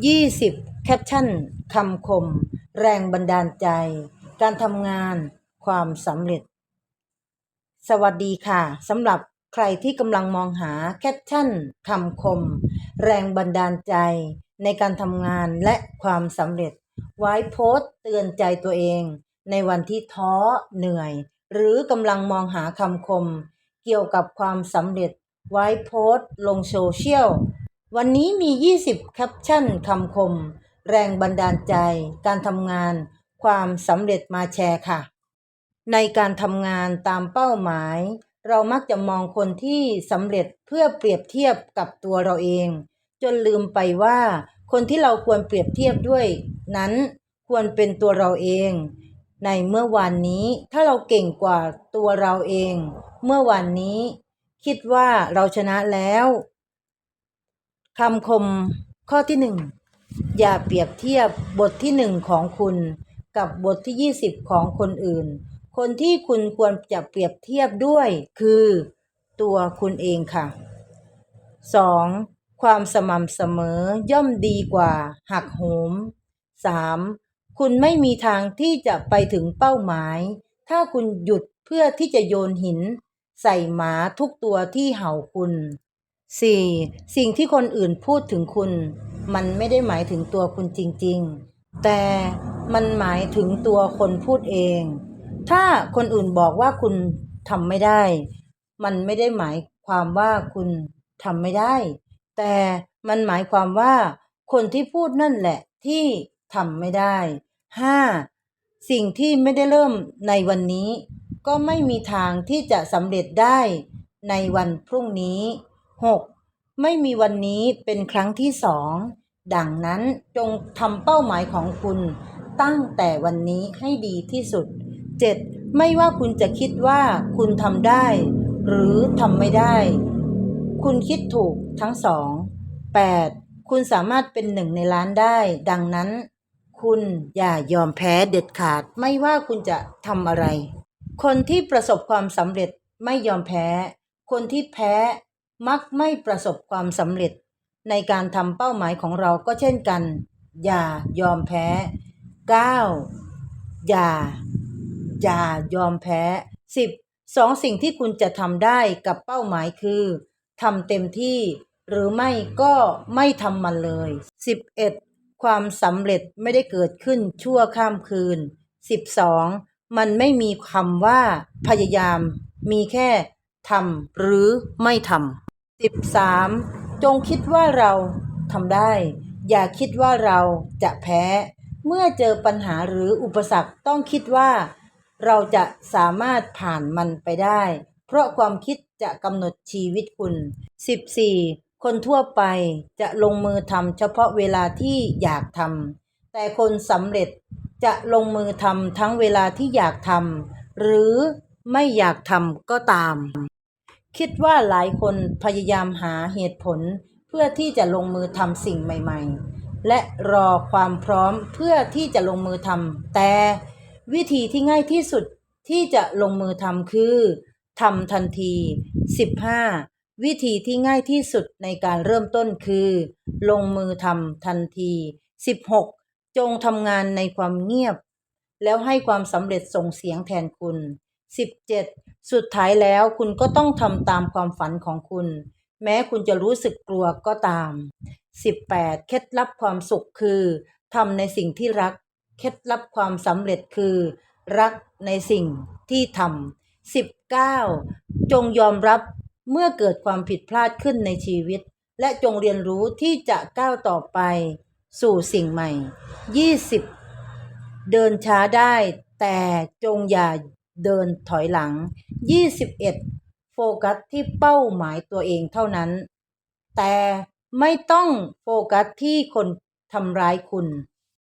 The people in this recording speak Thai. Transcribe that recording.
20 แคปชั่นคำคม แรงบันดาลใจ การทำงาน ความสำเร็จ สวัสดีค่ะสำหรับใครที่กำลังมองหาแคปชั่นคำคม แรงบันดาลใจ ในการทำงานและความสำเร็จ ไว้โพสต์เตือนใจตัวเอง ในวันที่ท้อเหนื่อย หรือกำลังมองหาคำคม เกี่ยวกับความสำเร็จ ไว้โพสต์ลงโซเชียล วันนี้มี 20 แคปชั่นคำคม แรงบันดาลใจ การทำงาน ความสำเร็จมาแชร์ค่ะ ในการทำงานตามเป้าหมาย เรามักจะมองคนที่สำเร็จเพื่อเปรียบเทียบกับตัวเราเอง จนลืมไปว่า คนที่เราควรเปรียบเทียบด้วย นั้นควรเป็นตัวเราเอง ในเมื่อวานนี้ถ้าเราเก่งกว่าตัวเราเอง เมื่อวานนี้ คิดว่าเราชนะแล้ว คำคมข้อที่หนึ่งอย่าเปรียบเทียบบทที่หนึ่งของคุณกับบทที่ยี่สิบของคนอื่น คนที่คุณควรจะเปรียบเทียบด้วยคือตัวคุณเองค่ะ 2. ความสม่ำเสมอย่อมดีกว่าหักโหม 3. คุณไม่มีทางที่จะไปถึงเป้าหมาย ถ้าคุณหยุดเพื่อที่จะโยนหิน ใส่หมาทุกตัวที่เห่าคุณ 4. สิ่งที่คนอื่นพูดถึงคุณ มันไม่ได้หมายถึงตัวคุณจริงๆ แต่มันหมายถึงตัวคนพูดเอง ถ้าคนอื่นบอกว่าคุณทำไม่ได้ มันไม่ได้หมายความว่าคุณทำไม่ได้ แต่มันหมายความว่า คนที่พูดนั่นแหละที่ทำไม่ได้ 5. สิ่งที่ไม่ได้เริ่มในวันนี้ ก็ไม่มีทางที่จะสำเร็จได้ในวันพรุ่งนี้ 6. ไม่มีวันนี้เป็นครั้งที่สองดังนั้นจงทำเป้าหมายของคุณ ตั้งแต่วันนี้ให้ดีที่สุด 7. ไม่ว่าคุณจะคิดว่าคุณทำได้ หรือทำไม่ได้ คุณคิดถูกทั้งสอง 8. คุณสามารถเป็นหนึ่งในล้านได้ ดังนั้น คุณอย่ายอมแพ้เด็ดขาดไม่ว่าคุณจะทำอะไร คนที่ประสบความสำเร็จไม่ยอมแพ้ คนที่แพ้ มักไม่ประสบความสำเร็จ ในการทำเป้าหมายของเราก็เช่นกัน อย่ายอมแพ้ 9. อย่า อย่ายอมแพ้ 10. สองสิ่งที่คุณจะทำได้กับเป้าหมายคือทำเต็มที่หรือไม่ก็ไม่ทำมันเลย 11. ความสำเร็จไม่ได้เกิดขึ้นชั่วข้ามคืน 12. มันไม่มีคำว่าพยายาม มีแค่ทำหรือไม่ทำ 13. จงคิดว่าเราทำได้ อย่าคิดว่าเราจะแพ้ เมื่อเจอปัญหาหรืออุปสรรคต้องคิดว่า เราจะสามารถผ่านมันไปได้ เพราะความคิดจะกำหนดชีวิตคุณ 14. คนทั่วไปจะลงมือทำเฉพาะเวลาที่อยากทำแต่คนสำเร็จจะลงมือทำทั้งเวลาที่อยากทำหรือไม่อยากทำก็ตาม คิดว่าหลายคนพยายามหาเหตุผลเพื่อที่จะลงมือทำสิ่งใหม่ ๆ และรอความพร้อมเพื่อที่จะลงมือทำแต่วิธีที่ง่ายที่สุดที่จะลงมือทำคือทำทันที 15. วิธีที่ง่ายที่สุดในการเริ่มต้นคือ ลงมือทำทันที 16. จงทำงานในความเงียบ แล้วให้ความสำเร็จส่งเสียงแทนคุณ 17. สุดท้ายแล้วคุณก็ต้องทำตามความฝันของคุณ แม้คุณจะรู้สึกกลัวก็ตาม 18. เคล็ดลับความสุขคือทำในสิ่งที่รัก เคล็ดลับความสำเร็จคือ รักในสิ่งที่ทำ 19. จงยอมรับเมื่อเกิดความผิดพลาดขึ้นในชีวิต และจงเรียนรู้ที่จะก้าวต่อไป สู่สิ่งใหม่ 20. เดินช้าได้แต่จงอย่า เดินถอยหลัง 21. โฟกัสที่เป้าหมายตัวเองเท่านั้น แต่ไม่ต้องโฟกัสที่คนทำร้ายคุณ